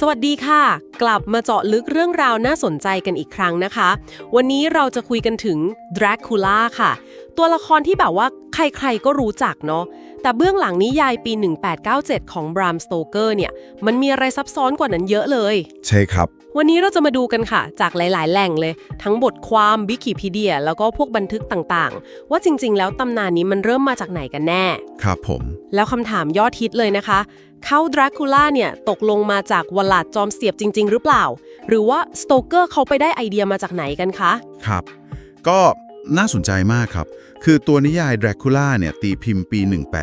สวัสดีค่ะ กลับมาเจาะลึกเรื่องราวน่าสนใจกันอีกครั้งนะคะ วันนี้เราจะคุยกันถึงดรากูล่าค่ะ ตัวละครที่แบบว่าใครๆก็รู้จักเนาะ แต่เบื้องหลังนิยายปี 1897 ของบรามสโตเกอร์เนี่ย มันมีอะไรซับซ้อนกว่านั้นเยอะเลย ใช่ครับ วันนี้เราจะมาดูกันค่ะ จากหลาย ๆ แหล่งเลย ทั้งบทความวิกิพีเดีย แล้วก็พวกบันทึกต่าง ๆ ว่าจริง ๆ แล้วตำนานนี้มันเริ่มมาจากไหนกันแน่ ครับผม แล้วคำถามยอดฮิตเลยนะคะ เขาดราคูล่าเนี่ยตกลงมาจากวลาดจอมเสียบจริง ๆ หรือเปล่า หรือว่าสโตเกอร์เขาไปได้ไอเดียมาจากไหนกันคะ ครับ ก็น่าสนใจมากครับ คือตัวนิยาย Dracula เนี่ยตีพิมพ์ปี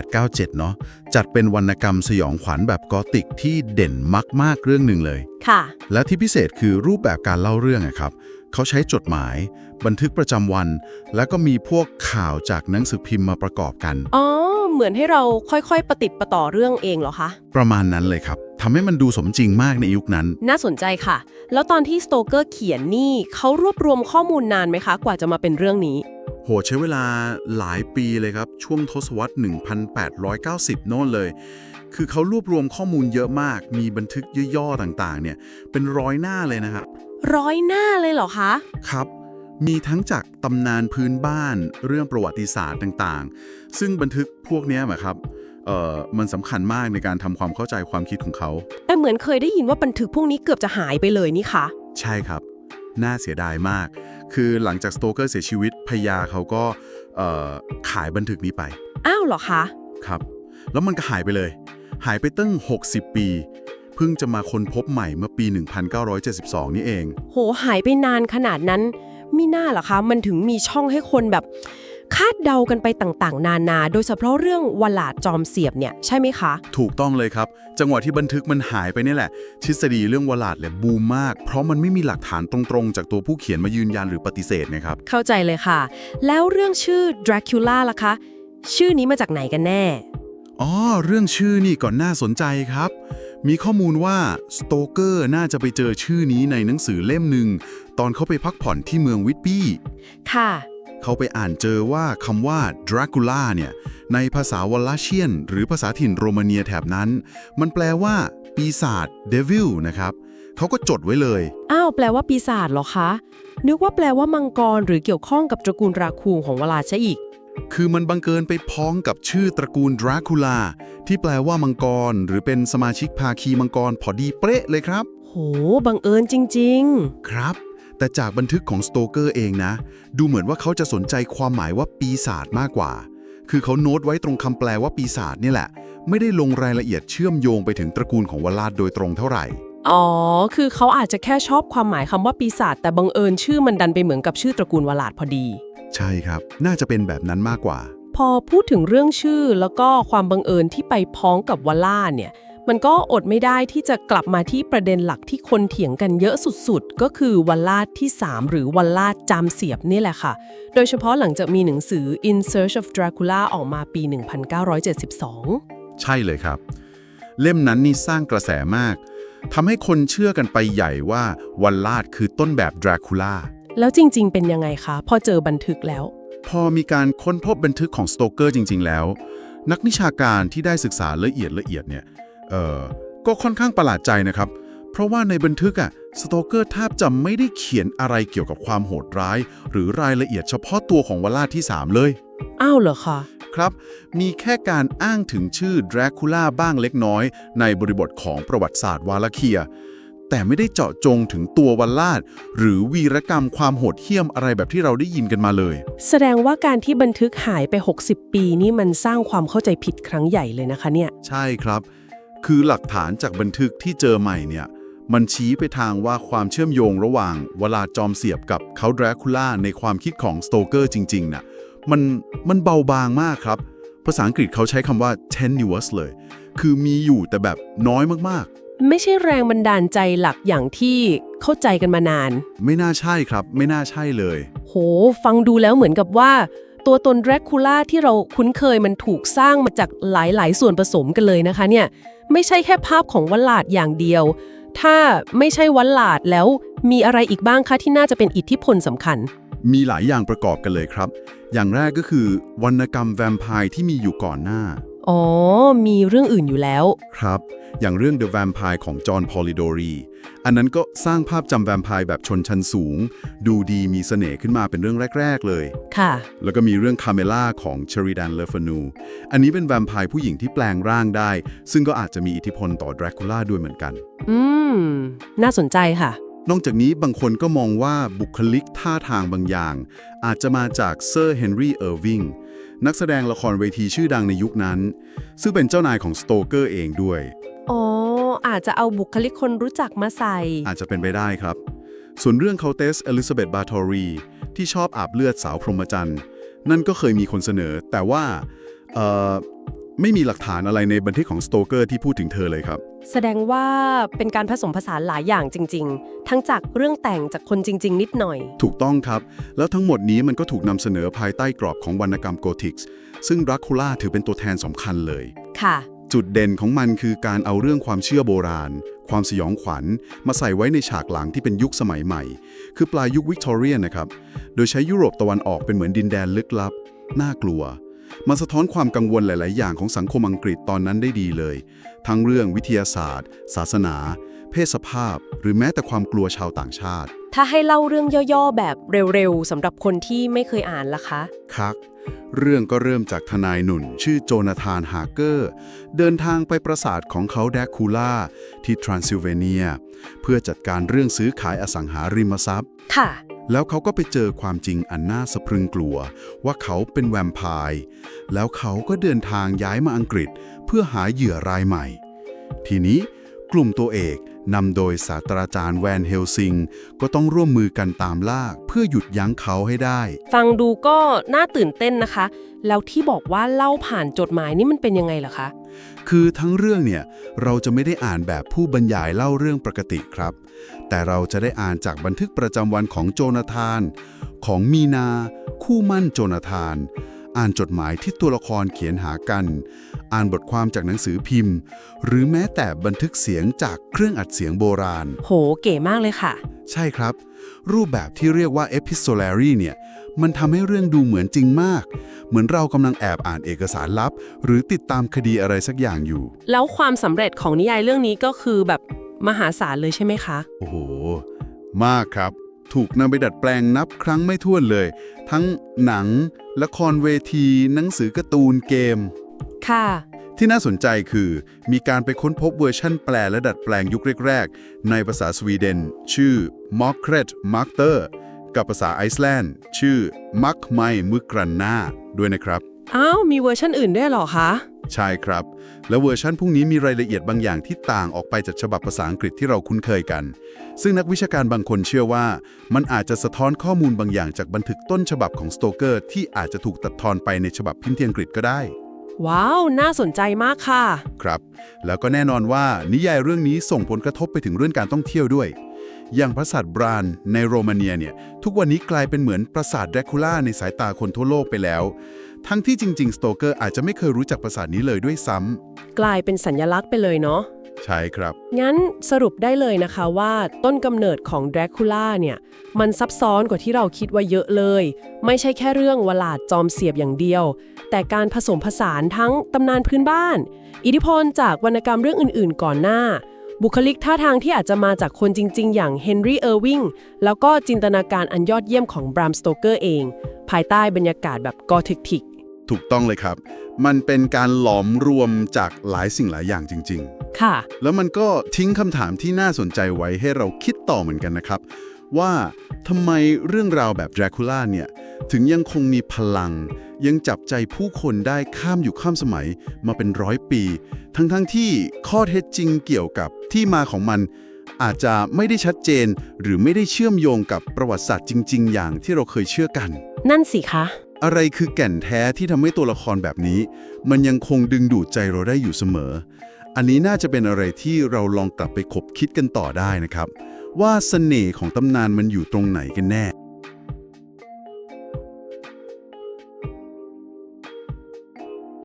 1897 เนาะจัดเป็นวรรณกรรมสยองขวัญแบบกอติกที่เด่นมาก ๆ เรื่องหนึ่งเลย ค่ะ และที่พิเศษคือรูปแบบการเล่าเรื่องอะครับ เขาใช้จดหมาย บันทึกประจำวัน แล้วก็มีพวกข่าวจากหนังสือพิมพ์มาประกอบกัน อ๋อ เหมือนให้เราค่อยๆ ประติดประต่อเรื่องเองเหรอคะ ประมาณนั้นเลยครับทำให้มันดูสมจริงมากในยุคนั้น น่าสนใจค่ะ แล้วตอนที่สโตเกอร์เขียนนี่เขารวบรวมข้อมูลนานไหมคะ กว่าจะมาเป็นเรื่องนี้ โหใช้เวลาหลายปีเลยครับ ช่วงทศวรรษ 1890 โน่นเลย คือเขารวบรวมข้อมูลเยอะมาก มีบันทึกย่อๆต่างๆ เนี่ย เป็นร้อยหน้าเลยนะครับ ร้อยหน้าเลยเหรอคะ ครับ มีทั้งจากตำนานพื้นบ้าน เรื่องประวัติศาสตร์ต่างๆ ซึ่งบันทึกพวกเนี้ยนะครับเอ่อมันสำคัญมากในการทำความเข้าใจความคิดของเขา แต่เหมือนเคยได้ยินว่าบันทึกพวกนี้เกือบจะหายไปเลยนี่คะ ใช่ครับ น่าเสียดายมาก คือหลังจากสโตเกอร์เสียชีวิตพญาเขาก็เอ่อขายบันทึกนี้ไป อ้าวเหรอคะ ครับ แล้วมันก็หายไปเลย หายไปตั้ง 60 ปี เพิ่งจะมาค้นพบใหม่เมื่อปี 1972 นี่เอง โห หายไปนานขนาดนั้นมิน่าเหรอคะ มันถึงมีช่องให้คนแบบ คาดเดากันไปต่างๆ นานา โดยเฉพาะเรื่องวลาดจอมเสียบเนี่ยใช่ไหมคะ ถูกต้องเลยครับ จังหวะที่บันทึกมันหายไปนี่แหละ ทฤษฎีเรื่องวลาดเลยบูมมาก เพราะมันไม่มีหลักฐานตรงๆ จากตัวผู้เขียนมายืนยันหรือปฏิเสธนะครับ เข้าใจเลยค่ะ แล้วเรื่องชื่อ Dracula ล่ะคะ ชื่อนี้มาจากไหนกันแน่ อ๋อ เรื่องชื่อนี่ก่อนน่าสนใจครับ มีข้อมูลว่าสโตเกอร์น่าจะไปเจอชื่อนี้ในหนังสือเล่มหนึ่งตอนเขาไปพักผ่อนที่เมืองวิตปี้ ค่ะ เขาไปอ่านเจอว่าคำว่า Dracula เนี่ย ในภาษาวอลลาเชียน หรือภาษาถิ่นโรมาเนียแถบนั้น มันแปลว่า ปีศาจ Devil นะครับเขาก็จดไว้เลย อ้าว แปลว่าปีศาจเหรอคะ นึกว่าแปลว่ามังกรหรือเกี่ยวข้องกับตระกูลราคูของวลาดซะอีก คือมันบังเกินไปพ้องกับชื่อตระกูล Dracula ที่แปลว่ามังกร หรือเป็นสมาชิกภาคีมังกรพอดีเป๊ะเลยครับ โห บังเอิญจริงครับ แต่จากบันทึกของสโตเกอร์เองนะ ดูเหมือนว่าเขาจะสนใจความหมายว่าปีศาจมากกว่า คือเขาโน้ตไว้ตรงคำแปลว่าปีศาจนี่แหละ ไม่ได้ลงรายละเอียดเชื่อมโยงไปถึงตระกูลของวลาดโดยตรงเท่าไหร่ๆอ๋อ คือเขาอาจจะแค่ชอบความหมายคำว่าปีศาจแต่บังเอิญชื่อมันดันไปเหมือนกับชื่อตระกูลวลาดพอดี ใช่ครับ น่าจะเป็นแบบนั้นมากกว่า พอพูดถึงเรื่องชื่อแล้วก็ความบังเอิญที่ไปพ้องกับวลาดเนี่ย มันก็อดไม่ได้ที่จะกลับมาที่ประเด็นหลักที่คนเถียงกันเยอะสุดๆ ก็คือวัลลาดที่ 3 หรือวัลลาดจามเสียบนี่แหละค่ะ โดยเฉพาะหลังจากมีหนังสือ In Search of Dracula ออกมาปี 1972 ใช่เลยครับ เล่มนั้นนี่สร้างกระแสมากทำให้คนเชื่อกันไปใหญ่ว่าวัลลาดคือต้นแบบดราคูล่าแล้วจริง ๆ เป็นยังไงคะพอเจอบันทึกแล้ว พอมีการค้นพบบันทึกของสโตเกอร์จริง ๆ แล้ว นักวิชาการที่ได้ศึกษาละเอียดละเอียดเนี่ย เอ่อก็ค่อนข้างประหลาดใจนะครับ เพราะว่าในบันทึกอะสโตเกอร์แทบจะไม่ได้เขียนอะไรเกี่ยวกับความโหดร้าย หรือรายละเอียดเฉพาะตัวของวลาดที่ 3 เลย อ้าวเหรอคะครับ มีแค่การอ้างถึงชื่อดราคูล่าบ้างเล็กน้อย ในบริบทของประวัติศาสตร์วาลาเคีย แต่ไม่ได้เจาะจงถึงตัววัลลาดหรือวีรกรรมความโหดเหี้ยมอะไรแบบที่เราได้ยินกันมาเลย แสดงว่าการที่บันทึกหายไป 60 ปีนี่มันสร้างความเข้าใจผิดครั้งใหญ่เลยนะคะเนี่ย ใช่ครับ คือหลักฐานจากบันทึกที่เจอใหม่เนี่ย มันชี้ไปทางว่าความเชื่อมโยงระหว่างเวลาจอมเสียบกับเขาดราคูล่าในความคิดของสโตเกอร์จริงๆน่ะมันมันเบาบางมากครับ ภาษาอังกฤษเขาใช้คำว่า tenuous เลย คือมีอยู่แต่แบบน้อยมากไม่ใช่แรงบันดาลใจหลักอย่างที่เข้าใจกันมานานๆไม่น่าใช่ครับ ไม่น่าใช่เลย โห ฟังดูแล้วเหมือนกับว่า ตัวตนแดรกคูล่าที่เราคุ้นเคยมันถูกสร้างมาจากหลาย ๆ ส่วนผสมกันเลยนะคะเนี่ยไม่ใช่แค่ภาพของวัลลาดอย่างเดียว ถ้าไม่ใช่วัลลาดแล้วมีอะไรอีกบ้างคะที่น่าจะเป็นอิทธิพลสำคัญ มีหลายอย่างประกอบกันเลยครับ อย่างแรกก็คือวรรณกรรมแวมไพร์ที่มีอยู่ก่อนหน้า อ๋อ มีเรื่องอื่นอยู่แล้ว ครับ อย่างเรื่อง The Vampire ของจอห์นพอลิโดรี อันนั้นก็สร้างภาพจำแวมไพร์แบบชนชั้นสูง ดูดีมีเสน่ห์ขึ้นมาเป็นเรื่องแรก ๆ เลย ค่ะ แล้วก็มีเรื่องคาเมล่าของเชริดันเลฟานู อันนี้เป็นแวมไพร์ผู้หญิงที่แปลงร่างได้ ซึ่งก็อาจจะมีอิทธิพลต่อดรากูล่าด้วยเหมือนกัน อืม น่าสนใจค่ะ นอกจากนี้บางคนก็มองว่าบุคลิกท่าทางบางอย่าง อาจจะมาจากเซอร์เฮนรี่เออร์วิงนักแสดงละครเวทีชื่อดังในยุคนั้น ซึ่งเป็นเจ้านายของสโตเกอร์เองด้วย อ๋อ อาจจะเอาบุคลิกคนรู้จักมาใส่ อาจจะเป็นไปได้ครับ ส่วนเรื่องเคาเตสอลิซาเบธบาทอรี ที่ชอบอาบเลือดสาวพรหมจรรย์ นั่นก็เคยมีคนเสนอ แต่ว่าเอ่อไม่มีหลักฐานอะไรในบันทึกของสโตเกอร์ที่พูดถึงเธอเลยครับ แสดงว่าเป็นการผสมผสานหลายอย่างจริง ๆ ทั้งจากเรื่องแต่งจากคนจริง ๆ นิดหน่อย ถูกต้องครับ แล้วทั้งหมดนี้มันก็ถูกนำเสนอภายใต้กรอบของวรรณกรรมโกธิกส์ซึ่งดราคูล่าถือเป็นตัวแทนสำคัญเลย ค่ะ จุดเด่นของมันคือการเอาเรื่องความเชื่อโบราณ ความสยองขวัญ มาใส่ไว้ในฉากหลังที่เป็นยุคสมัยใหม่ คือปลายยุควิกตอเรียนนะครับ โดยใช้ยุโรปตะวันออกเป็นเหมือนดินแดนลึกลับ น่ากลัว มันสะท้อนความกังวลหลาย ๆ อย่างของสังคมอังกฤษตอนนั้นได้ดีเลย ทั้งเรื่องวิทยาศาสตร์ ศาสนา เพศสภาพ หรือแม้แต่ความกลัวชาวต่างชาติ ถ้าให้เล่าเรื่องย่อๆ แบบเร็วๆสำหรับคนที่ไม่เคยอ่านล่ะคะ ครับ เรื่องก็เริ่มจากทนายหนุ่น ชื่อโจนาธานฮาร์เกอร์ เดินทางไปปราสาทของเขาแดกคูล่า ที่ทรานซิลเวเนีย เพื่อจัดการเรื่องซื้อขายอสังหาริมทรัพย์ ค่ะ แล้วเขาก็ไปเจอความจริงอันน่าสะพรึงกลัว ว่าเขาเป็นแวมไพร์ แล้วเขาก็เดินทางย้ายมาอังกฤษ เพื่อหาเหยื่อรายใหม่ ทีนี้ กลุ่มตัวเอกนำโดยศาสตราจารย์แวนเฮลซิง ก็ต้องร่วมมือกันตามล่าเพื่อหยุดยั้งเขาให้ได้ ฟังดูก็น่าตื่นเต้นนะคะ แล้วที่บอกว่าเล่าผ่านจดหมายนี่มันเป็นยังไงเหรอคะ คือทั้งเรื่องเนี่ย เราจะไม่ได้อ่านแบบผู้บรรยายเล่าเรื่องปกติครับ แต่เราจะได้อ่านจากบันทึกประจำวันของโจนาธาน ของมีนา คู่มั่นโจนาธาน อ่านจดหมายที่ตัวละครเขียนหากัน อ่านบทความจากหนังสือพิมพ์ หรือแม้แต่บันทึกเสียงจากเครื่องอัดเสียงโบราณ โหเก๋มากเลยค่ะ ใช่ครับ รูปแบบที่เรียกว่า epistolary เนี่ย มันทำให้เรื่องดูเหมือนจริงมาก เหมือนเรากำลังแอบอ่านเอกสารลับ หรือติดตามคดีอะไรสักอย่างอยู่ แล้วความสำเร็จของนิยายเรื่องนี้ก็คือแบบมหาศาลเลยใช่ไหมคะ โอ้โห มากครับ ถูกนำไปดัดแปลงนับครั้งไม่ถ้วนเลย ทั้งหนัง ละครเวที หนังสือการ์ตูนเกม ค่ะ ที่น่าสนใจคือ มีการไปค้นพบเวอร์ชั่นแปลและดัดแปลงยุคแรกๆ ในภาษาสวีเดน ชื่อ m a r k r e t m a r k t e r กับภาษาไอซ์แลนด์ ชื่อ m a r k m a i m u g r a n n a ด้วยนะครับ อ้าว มีเวอร์ชันอื่นด้วยเหรอคะ ใช่ครับ และเวอร์ชั่นพวกนี้มีรายละเอียดบางอย่างที่ต่างออกไปจากฉบับภาษาอังกฤษที่เราคุ้นเคยกัน ซึ่งนักวิชาการบางคนเชื่อว่า มันอาจจะสะท้อนข้อมูลบางอย่างจากบันทึกต้นฉบับของสโตเกอร์ที่อาจจะถูกตัดทอนไปในฉบับพิมพ์ที่อังกฤษก็ได้ ว้าว น่าสนใจมากค่ะ ครับ แล้วก็แน่นอนว่านิยายเรื่องนี้ส่งผลกระทบไปถึงเรื่องการท่องเที่ยวด้วย อย่างปราสาทบรานในโรมาเนียเนี่ย ทุกวันนี้กลายเป็นเหมือนปราสาทแดรคูล่าในสายตาคนทั่วโลกไปแล้ว ทั้งที่จริง ๆ สโตเกอร์อาจจะไม่เคยรู้จักปราสาทนี้เลยด้วยซ้ำกลายเป็นสัญลักษณ์ไปเลยเนาะ ใช่ครับ งั้นสรุปได้เลยนะคะว่าต้นกำเนิดของแดรคูล่าเนี่ย มันซับซ้อนกว่าที่เราคิดว่าเยอะเลย ไม่ใช่แค่เรื่องวลาดจอมเสียบอย่างเดียว แต่การผสมผสานทั้งตำนานพื้นบ้าน อิทธิพลจากวรรณกรรมเรื่องอื่นๆ ก่อนหน้า บุคลิกท่าทางที่อาจจะมาจากคนจริง ๆ อย่างเฮนรี่เออร์วิงแล้วก็จินตนาการอันยอดเยี่ยมของบรามสโตเกอร์เอง ภายใต้บรรยากาศแบบกอธิกทิกถูกต้องเลยครับ มันเป็นการหลอมรวมจากหลายสิ่งหลายอย่างจริง ๆ ค่ะ แล้วมันก็ทิ้งคำถามที่น่าสนใจไว้ให้เราคิดต่อเหมือนกันนะครับ ว่าทำไมเรื่องราวแบบ Dracula เนี่ย ถึงยังคงมีพลัง ยังจับใจผู้คนได้ข้ามอยู่ข้ามสมัยมาเป็นร้อยปี ทั้งๆทที่ข้อเท็จจริงเกี่ยวกับที่มาของมัน อาจจะไม่ได้ชัดเจน หรือไม่ได้เชื่อมโยงกับประวัติศาสตร์จริง ๆ อย่างที่เราเคยเชื่อกัน นั่นสิคะอะไรคือแก่นแท้ที่ทำให้ตัวละครแบบนี้ มันยังคงดึงดูดใจเราได้อยู่เสมอ อันนี้น่าจะเป็นอะไรที่เราลองกลับไปคบคิดกันต่อได้นะครับ ว่าเสน่ห์ของตำนานมันอยู่ตรงไหนกันแน่